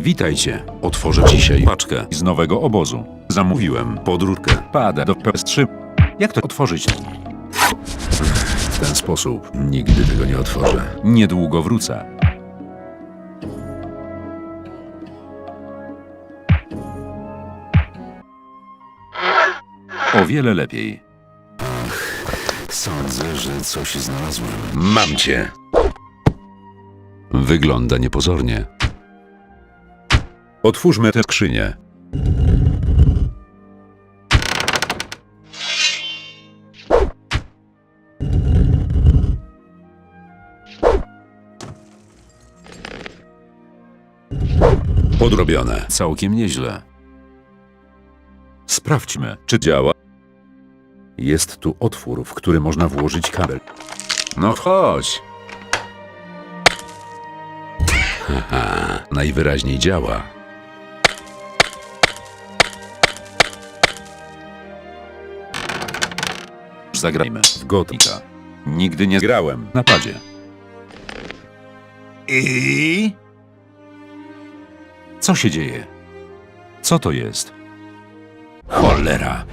Witajcie. Otworzę dzisiaj paczkę z nowego obozu. Zamówiłem podróbkę. Pada do PS3. Jak to otworzyć? W ten sposób nigdy tego nie otworzę. Niedługo wrócę. O wiele lepiej. Sądzę, że coś znalazłem. Mam cię. Wygląda niepozornie. Otwórzmy tę skrzynię. Podrobione. Całkiem nieźle. Sprawdźmy, czy działa. Jest tu otwór, w który można włożyć kabel. No chodź. Haha, najwyraźniej działa. Zagrajmy w Gotika. Nigdy nie grałem na padzie. I? Co się dzieje? Co to jest? Cholera.